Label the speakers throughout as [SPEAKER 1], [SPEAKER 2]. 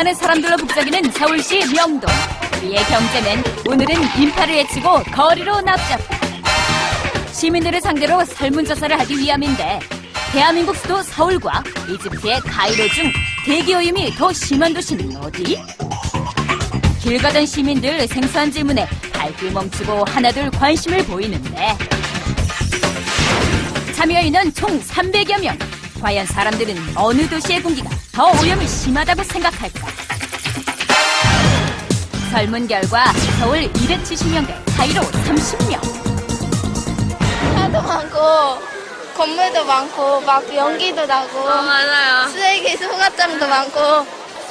[SPEAKER 1] 수많은 사람들로 북적이는 서울시 명동. 우리의 경제는 오늘은 인파를 헤치고 거리로 납작다. 시민들을 상대로 설문조사를 하기 위함인데 대한민국 수도 서울과 이집트의 카이로 중 대기오염이 더 심한 도시는 어디? 길 가던 시민들 생소한 질문에 발길 멈추고 하나둘 관심을 보이는데 참여인은 총 300여 명. 과연 사람들은 어느 도시의 공기가 더 오염이 심하다고 생각할까? 설문 결과 서울 270명 대 카이로 30명.
[SPEAKER 2] 차도 많고 건물도 많고 막 연기도 나고
[SPEAKER 3] 어, 맞아요.
[SPEAKER 2] 쓰레기 소각장도 많고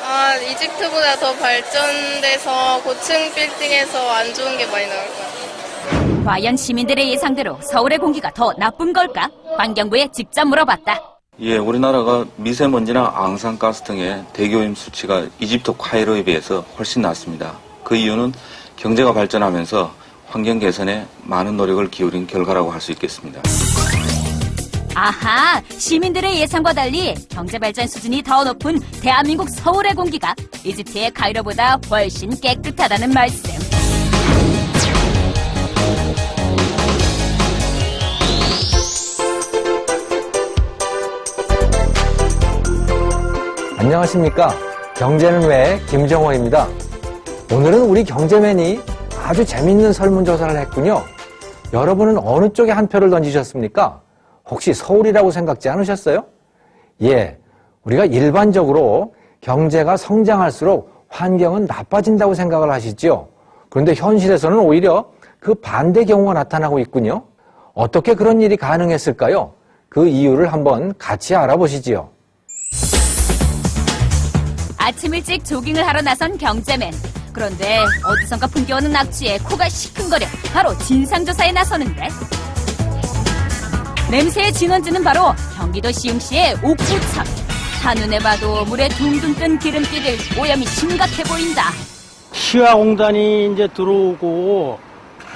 [SPEAKER 3] 아, 이집트보다 더 발전돼서 고층 빌딩에서 안 좋은 게 많이 나올 것 같아요.
[SPEAKER 1] 과연 시민들의 예상대로 서울의 공기가 더 나쁜 걸까? 환경부에 직접 물어봤다.
[SPEAKER 4] 예, 우리나라가 미세먼지나 앙산가스 등의 대기오염 수치가 이집트 카이로에 비해서 훨씬 낮습니다. 그 이유는 경제가 발전하면서 환경 개선에 많은 노력을 기울인 결과라고 할 수 있겠습니다.
[SPEAKER 1] 아하, 시민들의 예상과 달리 경제 발전 수준이 더 높은 대한민국 서울의 공기가 이집트의 카이로보다 훨씬 깨끗하다는 말씀.
[SPEAKER 5] 안녕하십니까. 경제는 왜 김정원입니다. 오늘은 우리 경제맨이 아주 재밌는 설문조사를 했군요. 여러분은 어느 쪽에 한 표를 던지셨습니까? 혹시 서울이라고 생각지 않으셨어요? 예. 우리가 일반적으로 경제가 성장할수록 환경은 나빠진다고 생각을 하시죠. 그런데 현실에서는 오히려 그 반대 경우가 나타나고 있군요. 어떻게 그런 일이 가능했을까요? 그 이유를 한번 같이 알아보시지요.
[SPEAKER 1] 아침 일찍 조깅을 하러 나선 경제맨. 그런데 어디선가 풍겨오는 악취에 코가 시큰거려 바로 진상조사에 나서는데. 냄새의 진원지는 바로 경기도 시흥시의 옥구청. 한눈에 봐도 물에 둥둥 뜬 기름기들 오염이 심각해 보인다.
[SPEAKER 6] 시화공단이 이제 들어오고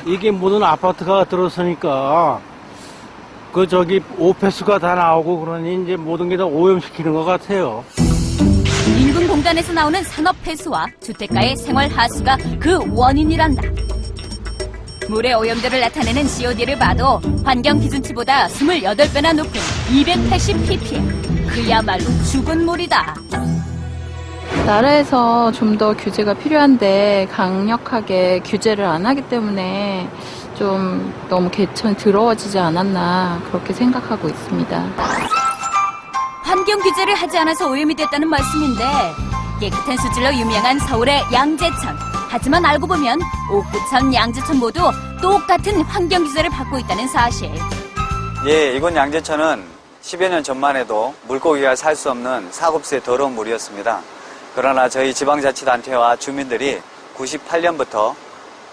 [SPEAKER 6] 이게 모든 아파트가 들어서니까 그 저기 오페스가 다 나오고 그러니 이제 모든 게 다 오염시키는 것 같아요.
[SPEAKER 1] 공단에서 나오는 산업 폐수와 주택가의 생활 하수가 그 원인이란다. 물의 오염도를 나타내는 COD를 봐도 환경 기준치보다 28배나 높은 280 ppm. 그야말로 죽은 물이다.
[SPEAKER 7] 나라에서 좀 더 규제가 필요한데 강력하게 규제를 안 하기 때문에 좀 너무 개천 더러워지지 않았나 그렇게 생각하고 있습니다.
[SPEAKER 1] 환경 규제를 하지 않아서 오염이 됐다는 말씀인데 깨끗한 수질로 유명한 서울의 양재천. 하지만 알고 보면 옥구천, 양재천 모두 똑같은 환경 규제를 받고 있다는 사실.
[SPEAKER 8] 예, 이곳 양재천은 10여 년 전만 해도 물고기가 살 수 없는 사급수의 더러운 물이었습니다. 그러나 저희 지방자치단체와 주민들이 98년부터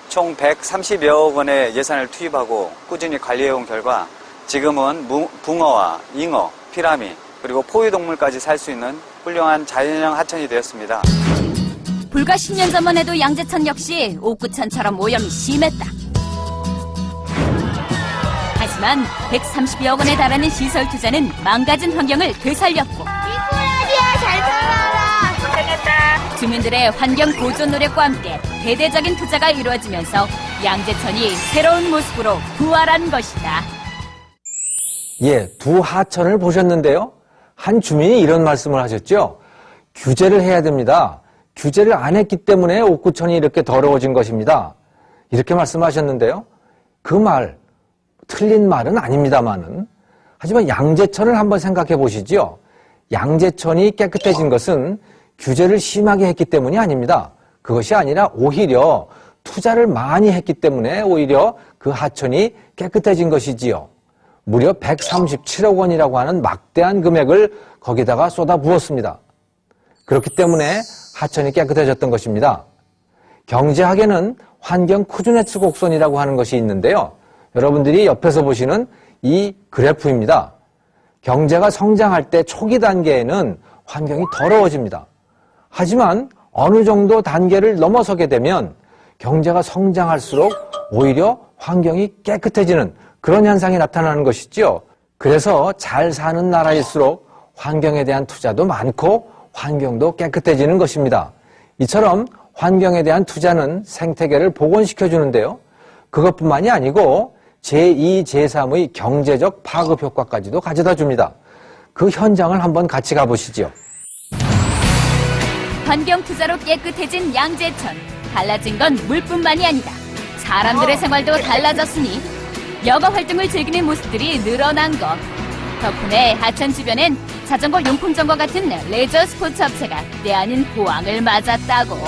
[SPEAKER 8] 총 130여억 원의 예산을 투입하고 꾸준히 관리해온 결과 지금은 무- 붕어와 잉어, 피라미, 그리고 포유동물까지 살 수 있는 훌륭한 자연형 하천이 되었습니다.
[SPEAKER 1] 불과 10년 전만 해도 양재천 역시 옥구천처럼 오염이 심했다. 하지만 130여 원에 달하는 시설 투자는 망가진 환경을 되살렸고
[SPEAKER 2] 미꾸라지야 잘 살아라
[SPEAKER 1] 주민들의 환경 보존 노력과 함께 대대적인 투자가 이루어지면서 양재천이 새로운 모습으로 부활한 것이다.
[SPEAKER 5] 예, 두 하천을 보셨는데요. 한 주민이 이런 말씀을 하셨죠. 규제를 해야 됩니다. 규제를 안 했기 때문에 옥구천이 이렇게 더러워진 것입니다. 이렇게 말씀하셨는데요. 그 말, 틀린 말은 아닙니다만은. 하지만 양재천을 한번 생각해 보시죠. 양재천이 깨끗해진 것은 규제를 심하게 했기 때문이 아닙니다. 그것이 아니라 오히려 투자를 많이 했기 때문에 오히려 그 하천이 깨끗해진 것이지요. 무려 137억 원이라고 하는 막대한 금액을 거기다가 쏟아 부었습니다. 그렇기 때문에 하천이 깨끗해졌던 것입니다. 경제학에는 환경 쿠즈네츠 곡선이라고 하는 것이 있는데요. 여러분들이 옆에서 보시는 이 그래프입니다. 경제가 성장할 때 초기 단계에는 환경이 더러워집니다. 하지만 어느 정도 단계를 넘어서게 되면 경제가 성장할수록 오히려 환경이 깨끗해지는 그런 현상이 나타나는 것이죠. 그래서 잘 사는 나라일수록 환경에 대한 투자도 많고 환경도 깨끗해지는 것입니다. 이처럼 환경에 대한 투자는 생태계를 복원시켜 주는데요. 그것뿐만이 아니고 제2, 제3의 경제적 파급 효과까지도 가져다 줍니다. 그 현장을 한번 같이 가보시죠.
[SPEAKER 1] 환경 투자로 깨끗해진 양재천. 달라진 건 물뿐만이 아니다. 사람들의 생활도 달라졌으니 여가 활동을 즐기는 모습들이 늘어난 것. 덕분에 하천 주변엔 자전거 용품점과 같은 레저 스포츠 업체가 때아닌 호황을 맞았다고.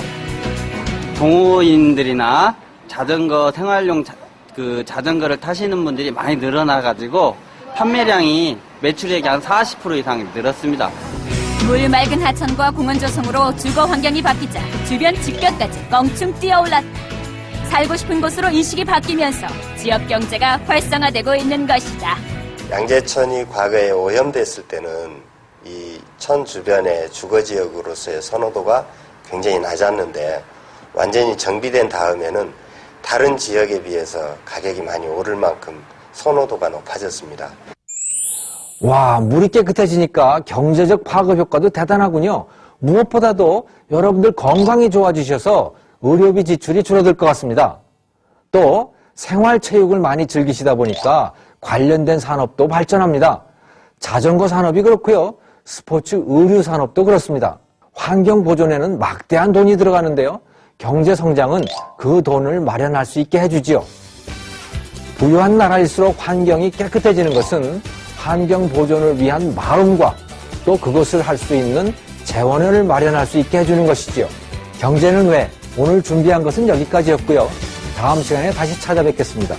[SPEAKER 9] 동호인들이나 자전거 생활용 자, 그 자전거를 타시는 분들이 많이 늘어나가지고 판매량이 매출액이 한 40% 이상 늘었습니다.
[SPEAKER 1] 물 맑은 하천과 공원 조성으로 주거 환경이 바뀌자 주변 집값까지 껑충 뛰어올랐다. 살고 싶은 곳으로 인식이 바뀌면서 지역 경제가 활성화되고 있는 것이다.
[SPEAKER 10] 양재천이 과거에 오염됐을 때는 이 천 주변의 주거 지역으로서의 선호도가 굉장히 낮았는데 완전히 정비된 다음에는 다른 지역에 비해서 가격이 많이 오를 만큼 선호도가 높아졌습니다.
[SPEAKER 5] 와, 물이 깨끗해지니까 경제적 파급 효과도 대단하군요. 무엇보다도 여러분들 건강이 좋아지셔서 의료비 지출이 줄어들 것 같습니다. 또 생활체육을 많이 즐기시다 보니까 관련된 산업도 발전합니다. 자전거 산업이 그렇고요. 스포츠 의류 산업도 그렇습니다. 환경 보존에는 막대한 돈이 들어가는데요. 경제 성장은 그 돈을 마련할 수 있게 해주지요. 부유한 나라일수록 환경이 깨끗해지는 것은 환경 보존을 위한 마음과 또 그것을 할 수 있는 재원을 마련할 수 있게 해주는 것이지요. 경제는 왜? 오늘 준비한 것은 여기까지였고요. 다음 시간에 다시 찾아뵙겠습니다.